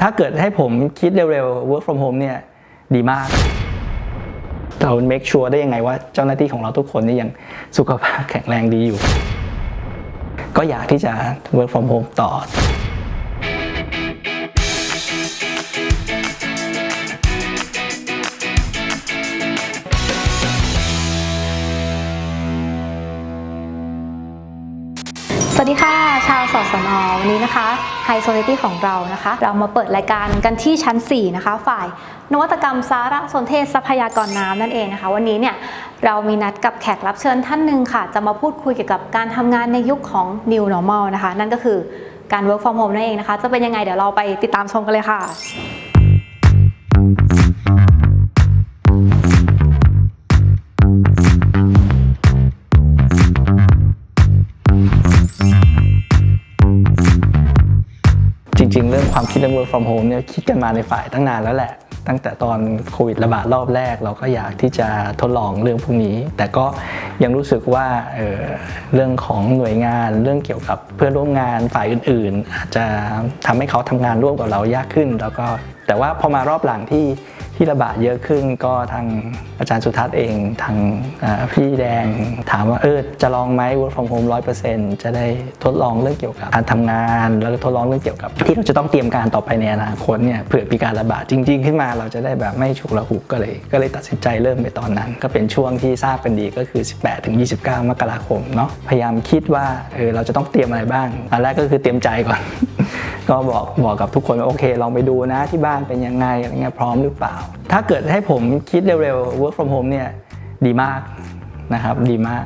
ถ้าเกิดให้ผมคิดเร็วๆ work from home เนี่ยดีมาก เรา make sure ได้ยังไงว่าเจ้าหน้าที่ของเราทุกคนนี่ยังสุขภาพแข็งแรงดีอยู่ ก็อยากที่จะ work from home ต่อ วัสดีค่ะ ชาวสสนวันนี้นะคะไฮโซ c i ตี้ของเรานะคะ เรามาเปิดรายการกันที่ชั้น 4 นะคะ ฝ่ายนวัตกรรมสารสนเทศทรัพยากรน้ำนั่นเองนะคะ วันนี้เนี่ยเรามีนัดกับแขกรับเชิญท่านหนึ่งค่ะ จะมาพูดคุยเกี่ยวกับการทำงานในยุคของ New Normal นะคะ นั่นก็คือการ work from home นั่นเองนะคะ จะเป็นยังไงเดี๋ยวเราไปติดตามชมกันเลยค่ะ งๆเรื่องความคิดเรื่อง work from home เนี่ยคิดกันมาในฝ่ายตั้งนานแล้วแหละ ตั้งแต่ตอนโควิดระบาดรอบแรก เราก็อยากที่จะทดลองเรื่องพวกนี้ แต่ก็ยังรู้สึกว่าเออเรื่องของหน่วยงานเรื่องเกี่ยวกับเพื่อนร่วมงานฝ่ายอื่น ๆ อาจจะทำให้เขาทำงานร่วมกับเรายากขึ้น แล้วก็ แต่ว่าพอมารอบหลังที่ที่ระบาดเยอะขึ้นก็ทางอาจารย์สุทัศน์เองทางพี่แดงถามว่าเออจะลองไหม work from home 100%จะได้ทดลองเรื่องเกี่ยวกับการทำงาน แล้วก็ทดลองเรื่องเกี่ยวกับ ที่เราจะต้องเตรียมการต่อไปในอนาคตเนี่ยเผื่อมีการระบาดจริง ๆ ขึ้นมาเราจะได้แบบไม่ฉุกละหุกก็เลย ก็เลยตัดสินใจเริ่มไปตอนนั้น ก็เป็นช่วงที่ทราบกันดีก็คือ 18ถึง29 มกราคมเนาะพยายามคิดว่าเออเราจะต้องเตรียมอะไรบ้างอันแรกก็คือเตรียมใจก่อน ก็บอกบอกกับทุกคนว่าโอเคลองไปดูนะที่บ้านเป็นยังไงอะไรเงี้ยพร้อมหรือเปล่า ถ้าเกิดให้ผมคิดเร็วๆ work from home เนี่ยดีมากนะครับดีมาก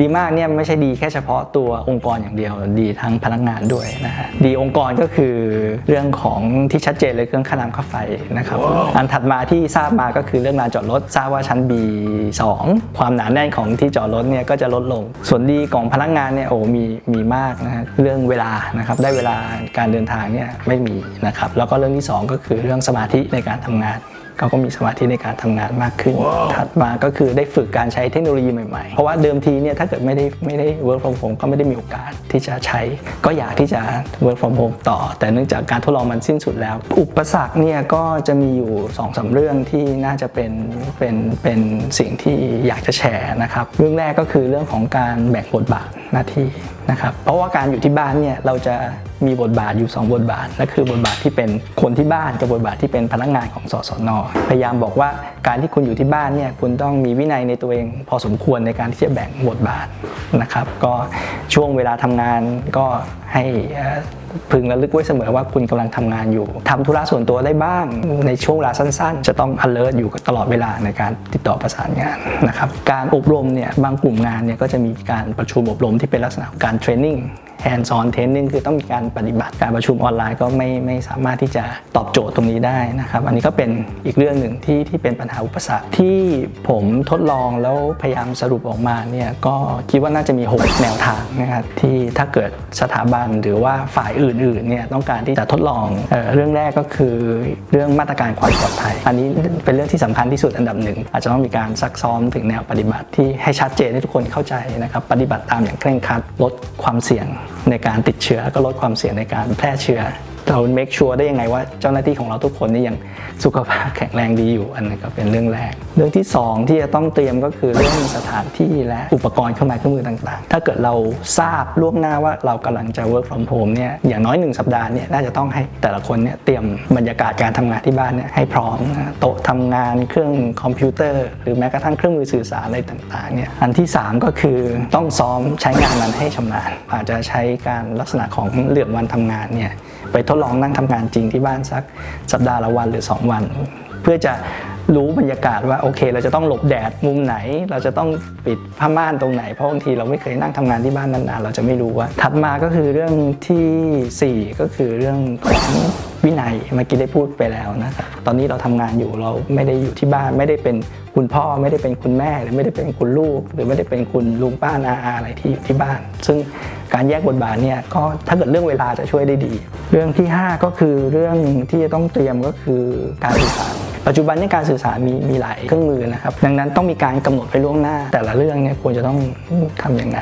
ดีมากเนี่ยไม่ใช่ดีแค่เฉพาะตัวองค์กรอย่างเดียว ดีทั้งพนักงานด้วยนะฮะดีองค์กรก็คือเรื่องของที่ชัดเจนเลยเครื่องค่าน้ำค่าไฟนะครับ อันถัดมาที่ทราบมาก็คือเรื่องลานจอดรถทราบว่าชั้น B2 ความหนาแน่นของที่จอดรถเนี่ยก็จะลดลง ส่วนดีของพนักงานเนี่ยโอ้มีมีมากนะฮะเรื่องเวลานะครับได้เวลาการเดินทางเนี่ยไม่มีนะครับแล้วก็เรื่องที่สองก็คือเรื่องสมาธิในการทำงาน เขาก็มีสมาธิในการทำงานมากขึ้น ถัดมาก็คือได้ฝึกการใช้เทคโนโลยีใหม่ๆ เพราะว่าเดิมทีเนี่ยถ้าเกิดไม่ได้ไม่ได้ work from home ก็ไม่ได้มีโอกาสที่จะใช้ ก็อยากที่จะ work from home ต่อ แต่เนื่องจากการทดลองมันสิ้นสุดแล้ว อุปสรรคเนี่ยก็จะมีอยู่2อสาเรื่องที่น่าจะเป็นเป็นเป็นสิ่งที่อยากจะแชร์นะครับ เรื่องแรกก็คือเรื่องของการแบ่งบทบาทหน้าที่นะครับ เพราะว่าการอยู่ที่บ้านเนี่ยเราจะ มีบทบาทอยู่ 2 บทบาทนั่นคือบทบาทที่เป็นคนที่บ้านกับบทบาทที่เป็นพนักงานของสสนพยายามบอกว่าการที่คุณอยู่ที่บ้านเนี่ยคุณต้องมีวินัยในตัวเอง พอสมควรในการที่จะแบ่งบทบาทนะครับ ก็ช่วงเวลาทำงานก็ให้พึงระลึกไว้เสมอว่าคุณกำลังทำงานอยู่ทำธุระส่วนตัวได้บ้าง ในช่วงเวลาสั้น ๆ จะต้อง alert อยู่ตลอดเวลาในการติดต่อประสานงานนะครับ การอบรมเนี่ยบางกลุ่มงานเนี่ยก็จะมีการประชุมอบรมที่เป็นลักษณะการเทรนนิ่ง hands on training คือต้องมีการปฏิบัติการประชุมออนไลน์ก็ไม่ไม่สามารถที่จะตอบโจทย์ตรงนี้ได้นะครับ อันนี้ก็เป็นอีกเรื่องหนึ่งที่ที่เป็นปัญหาอุปสรรคที่ผมทดลองแล้วพยายามสรุปออกมาเนี่ยก็คิดว่าน่าจะมี 6 แนวทางนะครับที่ถ้าเกิดสถาบันหรือว่าฝ่ายอื่นๆเนี่ยต้องการที่จะทดลองเออเรื่องแรกก็คือเรื่องมาตรการความปลอดภัย อันนี้เป็นเรื่องที่สำคัญที่สุดอันดับหนึ่งอาจจะต้องมีการซักซ้อมถึงแนวปฏิบัติที่ให้ชัดเจนให้ทุกคนเข้าใจนะครับปฏิบัติตามอย่างเคร่งครัดลดความเสี่ยงในการติดเชื้อก็ลดความเสี่ยงในการแพร่เชื้อ เรา make sure ได้ยังไงว่าเจ้าหน้าที่ของเราทุกคนนี่ยังสุขภาพแข็งแรงดีอยู่อันนั้นก็เป็นเรื่องแรกเรื่องที่ 2 ที่จะต้องเตรียมก็คือเรื่องสถานที่และอุปกรณ์เครื่องไม้เครื่องมือต่างๆ ถ้าเกิดเราทราบล่วงหน้าว่าเรากำลังจะ work from home เนี่ยอย่างน้อย 1 สัปดาห์เนี่ยน่าจะต้องให้แต่ละคนเนี่ยเตรียมบรรยากาศการทำงานที่บ้านเนี่ยให้พร้อมโต๊ะทำงานเครื่องคอมพิวเตอร์ หรือแม้กระทั่งเครื่องมือสื่อสารอะไรต่างๆเนี่ยอันที่ 3 ก็คือต้องซ้อมใช้งานมันให้ชำนาญ อาจจะใช้การลักษณะของเหลื่อมวันทำงานเนี่ยไปทดลองนั่งทำงานจริงที่บ้านสักสัปดาห์ละวันหรือ 2 วัน เพื่อจะ รู้บรรยากาศว่าโอเค เราจะต้องหลบแดดมุมไหน เราจะต้องปิดผ้าม่านตรงไหน เพราะบางทีเราไม่เคยนั่งทำงานที่บ้านนานๆ เราจะไม่รู้ว่า ถัดมาก็คือเรื่องทีสี่ 4 ก็คือเรื่องของวินัยเมื่อกี้ได้พูดไปแล้วนะครับตอนนี้เราทำงานอยู่เราไม่ได้อยู่ที่บ้านไม่ได้เป็นคุณพ่อไม่ได้เป็นคุณแม่ หรือไม่ได้เป็นคุณลูก หรือไม่ได้เป็นคุณลุงป้านาอาอะไรที่อยู่ที่บ้าน ซึ่งการแยกบทบาทเนี่ยก็ถ้าเกิดเรื่องเวลาจะช่วยได้ดี เรื่องที่ 5 ก็คือเรื่องที่จะต้องเตรียมก็คือการสื่อสาร ปัจจุบันในยการสื่อสารมีมีหลายเครื่องมือนะครับ ดังนั้นต้องมีการกำหนดไว้ล่วงหน้า แต่ละเรื่องเนี่ยควรจะต้องทำยังไง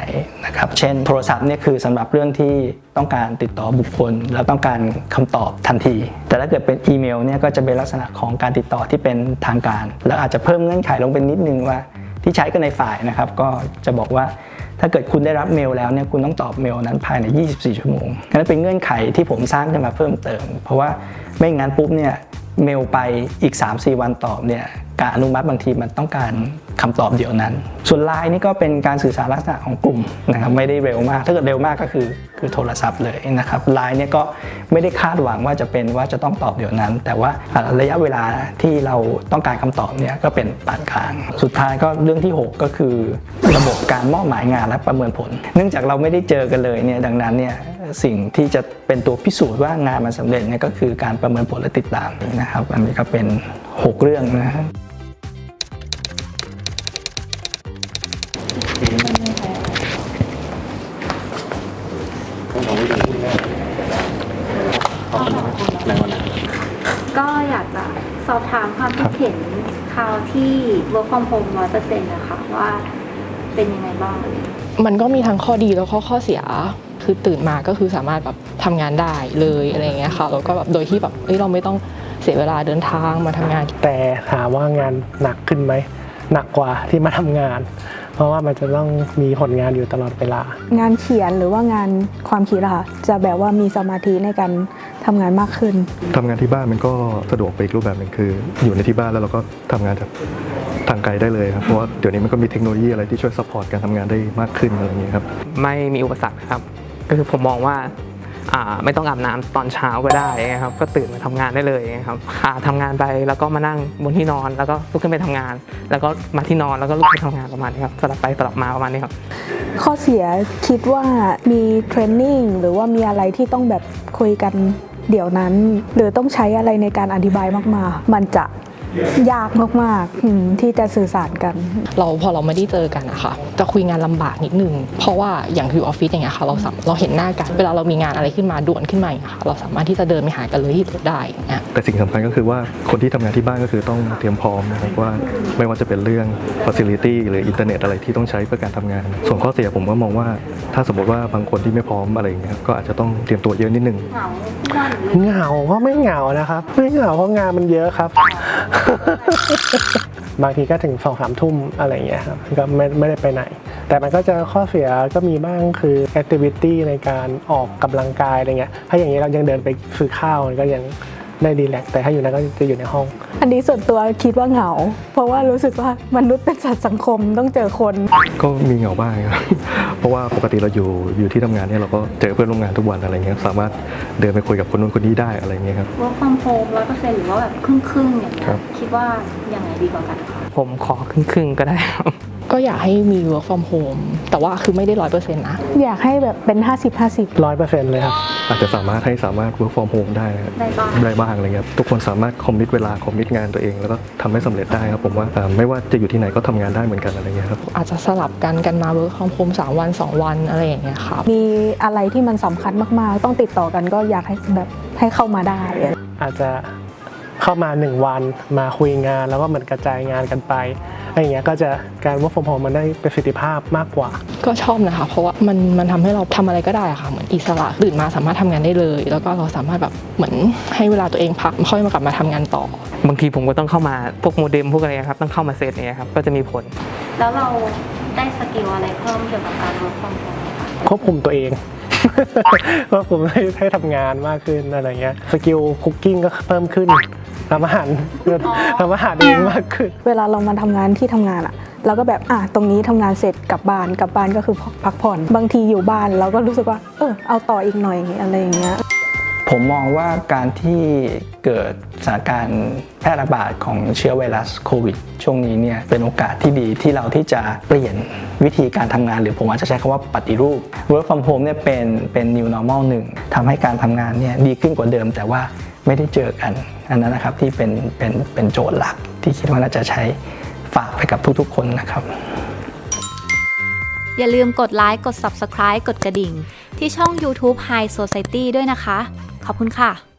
นะครับ เช่น โทรศัพท์เนี่ยคือสำหรับเรื่องที่ต้องการติดต่อบุคคล แล้วต้องการคำตอบทันที แต่ถ้าเกิดเป็นอีเมลเนี่ยก็จะเป็นลักษณะของการติดต่อที่เป็นทางการ แล้วอาจจะเพิ่มเงื่อนไขลงไปนิดนึงว่าที่ใช้กันในฝ่ายนะครับ ก็จะบอกว่าถ้าเกิดคุณได้รับเมลแล้วเนี่ยคุณต้องตอบเมลนั้นภายใน 24 ชั่วโมงนั่นเป็นเงื่อนไขที่ผมสร้างขึ้นมาเพิ่มเติม เพราะว่าไม่งั้นปุ๊บเนี่ย เมลไปอีก 3-4 วันตอบเนี่ยการอนุมัติบางทีมันต้องการคำตอบเดียวนั้น ส่วนไลน์นี่ก็เป็นการสื่อสารลักษณะของกลุ่มนะครับไม่ได้เร็วมาก ถ้าเกิดเร็วมากก็คือคือโทรศัพท์เลยนะครับไลน์เนี่ยก็ไม่ได้คาดหวังว่าจะเป็นว่าจะต้องตอบเดี๋ยวนั้น แต่ว่าระยะเวลาที่เราต้องการคำตอบเนี่ยก็เป็นปานกลาง สุดท้ายก็เรื่องที่ 6 ก็คือ ระบบการมอบหมายงานและประเมินผล เนื่องจากเราไม่ได้เจอกันเลยเนี่ยดังนั้นเนี่ย สิ่งที่จะเป็นตัวพิสูจน์ว่างานมันสำเร็จเนี่ยก็คือการประเมินผลและติดตามนะครับ อันนี้ก็เป็น 6 เรื่องนะครับก็อยากจะสอบถามความคิดเห็นคราวที่ work from home ร้อยเปอร์เซ็นต์นะคะว่าเป็นยังไงบ้าง มันก็มีทั้งข้อดีแล้วก็ข้อเสีย คือตื่นมาก็คือสามารถแบบทำงานได้เลยอะไรอย่างเงี้ยค่ะแล้วก็แบบโดยที่แบบเอ้ยเราไม่ต้องเสียเวลาเดินทางมาทำงาน แต่ถามว่างานหนักขึ้นไหมหนักกว่าที่มาทำงาน เพราะว่ามันจะต้องมีผลงานอยู่ตลอดเวลา งานเขียนหรือว่างานความคิดอะค่ะจะแบบว่ามีสมาธิในการทำงานมากขึ้น ทำงานที่บ้านมันก็สะดวกไปอีกรูปแบบหนึ่งคือ อยู่ในที่บ้านแล้วเราก็ทำงานจากทางไกลได้เลยครับเพราะว่าเดี๋ยวนี้มันก็มีเทคโนโลยีอะไรที่ช่วยซัพพอร์ตการทำงานได้มากขึ้นอะไรอย่างเงี้ยครับ ไม่มีอุปสรรคครับก็ คือผมมองว่าไม่ต้องอาบน้ำตอนเช้าก็ได้นะครับ ก็ตื่นมาทำงานได้เลยนะครับอ่าทำงานไปแล้วก็มานั่งบนที่นอนแล้วก็ลุกขึ้นไปทำงาน แล้วก็มาที่นอนแล้วก็ลุกไปทำงานประมาณนี้ครับสลับไปสลับมาประมาณนี้ครับ ข้อเสียคิดว่ามีเทรนนิ่งหรือว่ามีอะไรที่ต้องแบบคุยกันเดี๋ยวนั้น หรือต้องใช้อะไรในการอธิบายมากๆ มันจะ ยากมากๆอืมที่จะสื่อสารกัน เราพอเราไม่ได้เจอกันอะค่ะจะคุยงานลำบากนิดนึง เพราะว่าอย่างที่ออฟฟิศอย่างเงี้ยค่ะเราสามเราเห็นหน้ากัน เวลาเรามีงานอะไรขึ้นมาด่วนขึ้นมาอย่างเงี้ยค่ะเราสามารถที่จะเดินไปหากันเลยที่ตึกได้อย่างเงี้ย แต่สิ่งสำคัญก็คือว่าคนที่ทำงานที่บ้านก็คือต้องเตรียมพร้อมนะครับว่าไม่ว่าจะเป็นเรื่อง facility หรืออินเทอร์เน็ตอะไรที่ต้องใช้เพื่อการทำงาน ส่วนข้อเสียผมก็มองว่า ถ้าสมมติว่าบางคนที่ไม่พร้อมอะไรอย่างเงี้ยก็อาจจะต้องเตรียมตัวเยอะนิดนึงเหงาทุกวันหรือเหงาก็ไม่เหงานะครับ ไม่เหงาเพราะงานมันเยอะครับ บางทีก็ถึงสองสามทุ่มอะไรเงี้ยครับก็ไม่ไม่ได้ไปไหน แต่มันก็จะข้อเสียก็มีบ้างคือ activity ในการออกกำลังกายอะไรเงี้ยถ้าอย่างนี้เรายังเดินไปซื้อข้าวมันก็ยัง ได้ดีแลกซ์แต่ถ้าอยู่นั้นก็จะอยู่ในห้อง อันนี้ส่วนตัวคิดว่าเหงา เพราะว่ารู้สึกว่ามนุษย์เป็นสัตว์สังคมต้องเจอคน ก็มีเหงาบ้างครับเพราะว่าปกติเราอยู่อยู่ที่ทำงานเนี่ยเราก็เจอเพื่อนร่วมงานทุกวันอะไรเงี้ยสามารถเดินไปคุยกับคนนู้นคนนี้ได้อะไรเงี้ยครับ work from home ร้อยเปอร์เซ็นต์หรือว่าแบบครึ่งครึ่งๆอย่างเงี้ครัยบคิดว่ายังไงดีกว่ากันคะผมขอครึ่งๆก็ได้ครับ ก็อยากให้มี work from home แต่ว่าคือไม่ได้ร้อยเปอร์เซ็นต์นะ อยากให้แบบเป็น 50-50 ร้อยเปอร์เซ็นต์เลยครับ อาจจะสามารถให้สามารถ work from home ได้นะครับได้บ้าง ได้บ้างอะไรเงี้ยทุกคนสามารถคอมมิตเวลาคอมมิตงานตัวเอง แล้วก็ทำให้สำเร็จได้ครับผมว่าอ่าไม่ว่าจะอยู่ที่ไหนก็ทำงานได้เหมือนกันอะไรเงี้ยครับ อาจจะสลับกันกันมา work from home สามวันสองวันอะไรอย่างเงี้ยค่ะมีอะไรที่มันสำคัญมากๆ ต้องติดต่อกันก็อยากให้แบบให้เข้ามาได้ อาจจะเข้ามาหนึ่งวันมาคุยงานแล้วก็เหมือนกระจายงานกันไป อะไรอย่างเงี้ยก็จะการ work from home มันได้ประสิทธิภาพมากกว่า ก็ชอบนะคะ เพราะว่ามันมันทำให้เราทำอะไรก็ได้อะค่ะเหมือนอิสระตื่นมาสามารถทำงานได้เลย แล้วก็เราสามารถแบบเหมือนให้เวลาตัวเองพักค่อยมากลับมาทำงานต่อ บางทีผมก็ต้องเข้ามาพวกโมเด็มพวกอะไรครับต้องเข้ามาเซตเนี่ยครับก็จะมีผล แล้วเราได้สกิลอะไรเพิ่มเกี่ยวกับการ work from home ไหมคะควบคุมตัวเอง ควบคุมให้ให้ทำงานมากขึ้นอะไรเงี้ยสกิลคุกกิ้งก็เพิ่มขึ้น ทำอาหารทำอาหารเองมากขึ้น เวลาเรามาทำงานที่ทำงานอะเราก็แบบอะตรงนี้ทำงานเสร็จกลับบ้านกลับบ้านก็คือพักผ่อน บางทีอยู่บ้านเราก็รู้สึกว่าเออเอาต่ออีกหน่อยอะไรอย่างเงี้ยผมมองว่าการที่เกิดสถานการณ์แพร่ระบาดของเชื้อไวรัสโควิดช่วงนี้เนี่ยเป็นโอกาสที่ดีที่เราที่จะเปลี่ยนวิธีการทำงาน หรือผมอาจจะใช้คำว่าปฏิรูป work from home เนี่ยเป็นเป็น new normal หนึ่งทำให้การทำงานเนี่ยดีขึ้นกว่าเดิม แต่ว่า ไม่ได้เจอกัน อันนั้นนะครับที่เป็นเป็นเป็นโจทย์หลักที่คิดว่าน่าจะใช้ฝากไปกับทุกๆคนนะครับ อย่าลืมกดไลค์กด Subscribe กดกระดิ่ง ที่ช่อง YouTube High Society ด้วยนะคะ ขอบคุณค่ะ